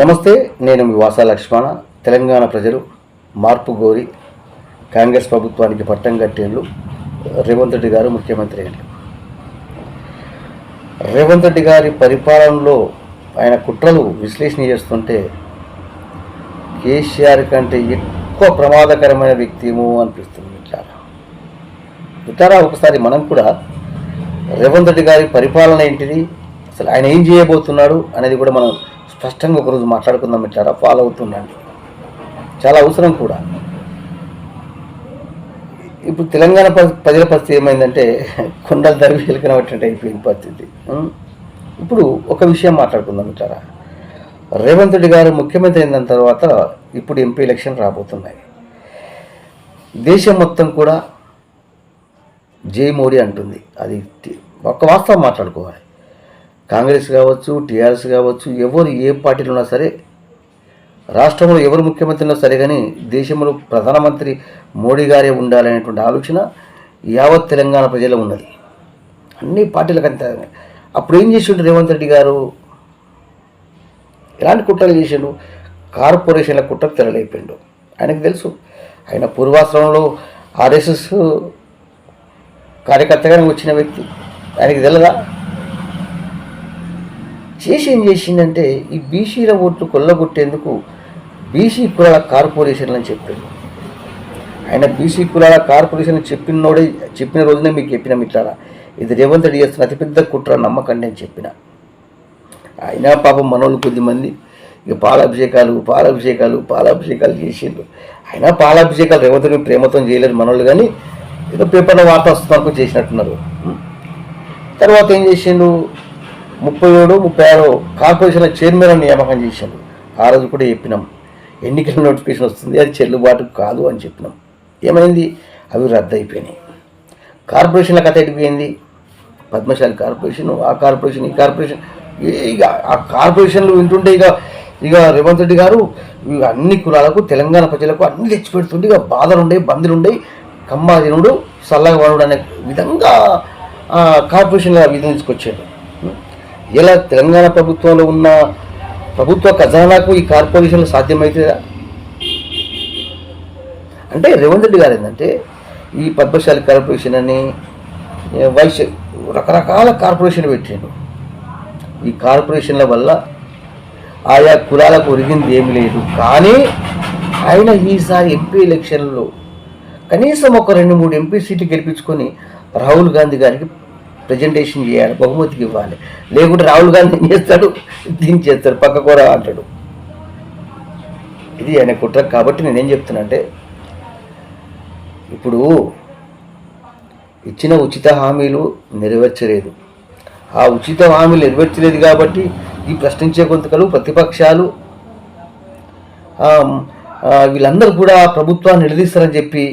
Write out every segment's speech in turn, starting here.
నమస్తే నేను మీ వాసా లక్ష్మణ. తెలంగాణ ప్రజలు మార్పు గోరి కాంగ్రెస్ ప్రభుత్వానికి పట్టం కట్టేళ్ళు రేవంత్ రెడ్డి గారు ముఖ్యమంత్రి అయ్యారు. రేవంత్ రెడ్డి గారి పరిపాలనలో ఆయన కుట్రలు విశ్లేషణ చేస్తుంటే కేసీఆర్ కంటే ఎక్కువ ప్రమాదకరమైన వ్యక్తి ఏమో అనిపిస్తుంది మిత్రారా మిత్రారా ఒకసారి మనం కూడా రేవంత్ రెడ్డి గారి పరిపాలన ఏంటిది? అసలు ఆయన ఏం చేయబోతున్నాడు అనేది కూడా మనం స్పష్టంగా ఒకరోజు మాట్లాడుకుందాం మిత్రారా ఫాలో అవుతుండండి. చాలా అవసరం కూడా. ఇప్పుడు తెలంగాణ ప్రజల పరిస్థితి ఏమైందంటే కొండలు దరివి వెలికినటువంటి అయిపోయింది పరిస్థితి. ఇప్పుడు ఒక విషయం మాట్లాడుకుందాం మిత్రారా రేవంత్ రెడ్డి గారు ముఖ్యమంత్రి అయిన తర్వాత ఇప్పుడు ఎంపీ ఎలక్షన్ రాబోతున్నాయి. దేశం మొత్తం కూడా జై మోడీ అంటుంది. అది ఒక వాస్తవం మాట్లాడుకోవాలి. కాంగ్రెస్ కావచ్చు టీఆర్ఎస్ కావచ్చు ఎవరు ఏ పార్టీలో ఉన్నా సరే రాష్ట్రంలో ఎవరు ముఖ్యమంత్రి సరే కానీ దేశంలో ప్రధానమంత్రి మోడీ గారే ఉండాలనేటువంటి ఆలోచన యావత్ తెలంగాణ ప్రజలు ఉన్నది. అన్ని పార్టీలకు అంత అప్పుడు ఏం చేసిండు రేవంత్ రెడ్డి గారు? ఎలాంటి కుట్రలు చేసిండు? కార్పొరేషన్ల కుట్ర తెరలేపిండు. ఆయనకు తెలుసు. ఆయన పూర్వాశ్రమంలో ఆర్ఎస్ఎస్ కార్యకర్తగానే వచ్చిన వ్యక్తి. ఆయనకి తెలదా? చేసి ఏం చేసిందంటే ఈ బీసీల ఓట్లు కొల్లగొట్టేందుకు బీసీ కులాల కార్పొరేషన్లు అని చెప్పాడు. ఆయన బీసీ కులాల కార్పొరేషన్ చెప్పినోడే చెప్పిన రోజునే మీకు చెప్పిన మిట్లారా ఇది రేవంత్ రెడ్డి చేస్తున్న అతిపెద్ద కుట్ర నమ్మకండి అని చెప్పిన. అయినా పాపం మనోళ్ళు కొద్దిమంది ఇక పాలాభిషేకాలు పాలాభిషేకాలు పాలాభిషేకాలు చేసిండ్రు. అయినా పాలాభిషేకాలు రేవంత్ రెడ్డి ప్రేమతో చేయలేదు మనోళ్ళు కానీ ఏదో పేపర్లో వార్త వస్తున్నారు చేసినట్టున్నారు. తర్వాత ఏం చేసిండు ముప్పై ఏడు ముప్పై ఆరు కార్పొరేషన్ల చైర్మన్ అని నియామకం చేశాడు. ఆ రోజు కూడా చెప్పినాం. ఎన్నికల నోటిఫికేషన్ వస్తుంది అది చెల్లుబాటు కాదు అని చెప్పినాం. ఏమైంది? అవి రద్దు అయిపోయినాయి కార్పొరేషన్ల కథ ఎడిపోయింది పద్మశాలి కార్పొరేషన్ ఆ కార్పొరేషన్ ఈ కార్పొరేషన్. ఇక ఆ కార్పొరేషన్లు వింటుంటే ఇక ఇక రేవంత్ రెడ్డి గారు ఇక అన్ని కులాలకు తెలంగాణ ప్రజలకు అన్ని తెచ్చిపెడుతుంటే ఇక బాధలు ఉండే బందులు ఉండే కమ్మాదినుడు చల్లగా వాడు అనే విధంగా ఆ, కార్పొరేషన్ల విధంగా తీసుకొచ్చాడు. ఇలా తెలంగాణ ప్రభుత్వంలో ఉన్న ప్రభుత్వ ఖజానాకు ఈ కార్పొరేషన్లు సాధ్యమవుతుందా అంటే రేవంత్ రెడ్డి గారు ఏంటంటే ఈ పద్మశాలి కార్పొరేషన్ అని వైశ్య రకరకాల కార్పొరేషన్ పెట్టాడు. ఈ కార్పొరేషన్ల వల్ల ఆయా కులాలకు ఒరిగింది ఏమి లేదు. కానీ ఆయన ఈసారి ఎంపీ ఎలక్షన్లో కనీసం ఒక రెండు మూడు ఎంపీ సీట్లు గెలిపించుకొని రాహుల్ గాంధీ గారికి ప్రజెంటేషన్ చేయాలి బహుమతికి ఇవ్వాలి. లేకుంటే రాహుల్ గాంధీ ఏం చేస్తాడు? దీన్ని చేస్తాడు? పక్క కూర అంటాడు. ఇది ఆయన కుట్ర. కాబట్టి నేనేం చెప్తున్నా అంటే ఇప్పుడు ఇచ్చిన ఉచిత హామీలు నెరవేర్చలేదు. ఆ ఉచిత హామీలు నెరవేర్చలేదు కాబట్టి ఈ ప్రశ్నించే గొంతుకలు ప్రతిపక్షాలు వీళ్ళందరూ కూడా ప్రభుత్వాన్ని నిలదీస్తారని చెప్పి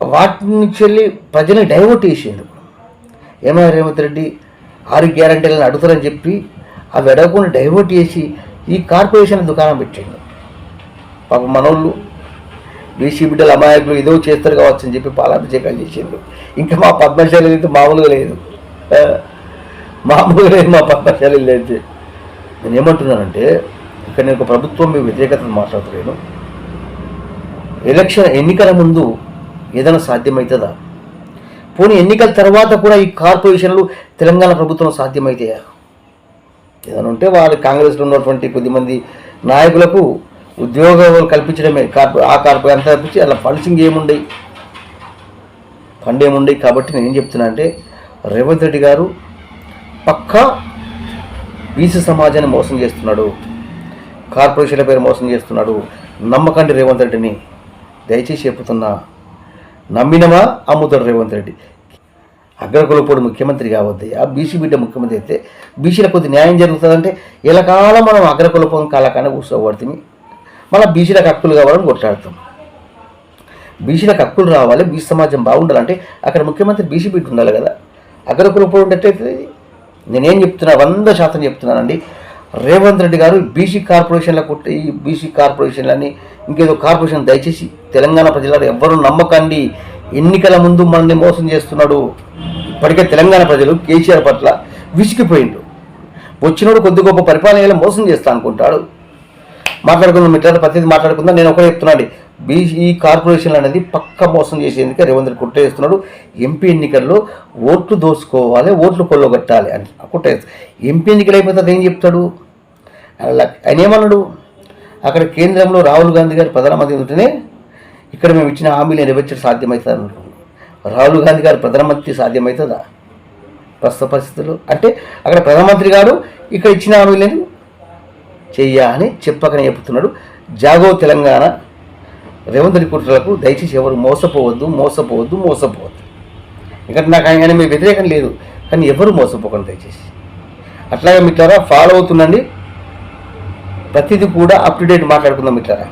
వాటి నుంచి వెళ్ళి ప్రజల్ని డైవర్ట్ చేసేందుకు ఏమైనా రేవంత్ రెడ్డి? ఆరు గ్యారంటీలను అడుగుతారని చెప్పి అవి అడగకుండా డైవర్ట్ చేసి ఈ కార్పొరేషన్ దుకాణం పెట్టాడు. పాప మనోళ్ళు బీసీ బిడ్డలు అమాయకులు ఏదో చేస్తారు కావచ్చు అని చెప్పి పాలాభిషేకాలు చేసిండు ఇంకా మా పద్మశాలి అయితే మామూలుగా లేదు. మామూలుగా లేదు మా పద్మశాలి అయితే. నేను ఏమంటున్నానంటే ఇక్కడ నేను ఒక ప్రభుత్వం మీ వ్యతిరేకతను మాట్లాడుతున్నాను. ఎలక్షన్ ఎన్నికల ముందు ఏదైనా సాధ్యమవుతుందా? పోనీ ఎన్నికల తర్వాత కూడా ఈ కార్పొరేషన్లు తెలంగాణ ప్రభుత్వం సాధ్యమైతే? ఏదైనా ఉంటే వాళ్ళు కాంగ్రెస్లో ఉన్నటువంటి కొద్దిమంది నాయకులకు ఉద్యోగాలు కల్పించడమే. కార్పొ ఆ కార్పొరేట్ అంతా కల్పించి అలా ఫండ్సింగ్ ఏముండయి? ఫండ్ ఏముండయి కాబట్టి నేను ఏం చెప్తున్నా అంటే రేవంత్ రెడ్డి గారు పక్కా బీసీ సమాజాన్ని మోసం చేస్తున్నాడు. కార్పొరేషన్ల పేరు మోసం చేస్తున్నాడు. నమ్మకండి రేవంత్ రెడ్డిని. దయచేసి చెప్తున్నా నమ్మినమా? అమ్ముతాడు రేవంత్ రెడ్డి. అగ్రకులపూడి ముఖ్యమంత్రి కావద్దు. ఆ బీసీ బిడ్డ ముఖ్యమంత్రి అయితే బీసీల కొద్ది న్యాయం జరుగుతుందంటే ఇలాకాలం మనం అగ్రకులపం కాలకానే కూర్చోబడుతుంది. మళ్ళీ బీసీలకు హక్కులు కావాలని కొట్లాడతాం. బీసీలకు హక్కులు రావాలి బీసీ సమాజం బాగుండాలంటే అక్కడ ముఖ్యమంత్రి బీసీ బిడ్డ ఉండాలి కదా. అగ్రకులపూడి ఉండేటైతే నేనేం చెప్తున్నా వంద శాతం చెప్తున్నానండి. రేవంత్ రెడ్డి గారు బీసీ కార్పొరేషన్ల కొట్టి బీసీ కార్పొరేషన్లని ఇంకేదో కార్పొరేషన్ దయచేసి తెలంగాణ ప్రజలు ఎవ్వరూ నమ్మకండి. ఎన్నికల ముందు మనల్ని మోసం చేస్తున్నాడు. ఇప్పటికే తెలంగాణ ప్రజలు కేసీఆర్ పట్ల విసిగిపోయిండు వచ్చినోడు కొద్ది గొప్ప పరిపాలన మోసం చేస్తా అనుకుంటాడు. మాట్లాడుకుందాం మిత్రులు ప్రతిదీ మాట్లాడుకుందాం. నేను ఒకటే చెప్తున్నాండి. బీసీ కార్పొరేషన్ అనేది పక్క మోసం చేసేందుకే రేవంత్ రెడ్డి కుట్ర ఎంపీ ఎన్నికల్లో ఓట్లు దోసుకోవాలి ఓట్లు కొల్లగొట్టాలి అని కుట్ర ఎంపీ ఎన్నికలు అయిపోతే ఏం చెప్తాడు? అలా- ఆయన ఏమన్నాడు? అక్కడ కేంద్రంలో రాహుల్ గాంధీ గారు ప్రధానమంత్రి ఉంటేనే ఇక్కడ మేము ఇచ్చిన హామీలు నెరవేర్చడం సాధ్యమవుతుంది రాహుల్ గాంధీ గారు ప్రధానమంత్రి సాధ్యమవుతుందా? ప్రస్తుత పరిస్థితులు అంటే అక్కడ ప్రధానమంత్రి గారు ఇక్కడ ఇచ్చిన హామీలను చెయ్యా అని చెప్పకనే చెప్తున్నాడు. జాగో తెలంగాణ రేవంత్ రెడ్డి కుట్రలకు దయచేసి ఎవరు మోసపోవద్దు మోసపోవద్దు మోసపోవద్దు. ఎందుకంటే నాకు ఆయన మీ వ్యతిరేకం లేదు కానీ ఎవరు మోసపోకండి దయచేసి. అట్లాగే మిట్లారా ఫాలో అవుతుండండి. ప్రతిదీ కూడా అప్ టు డేట్ మాట్లాడుకుందాం మిట్లారా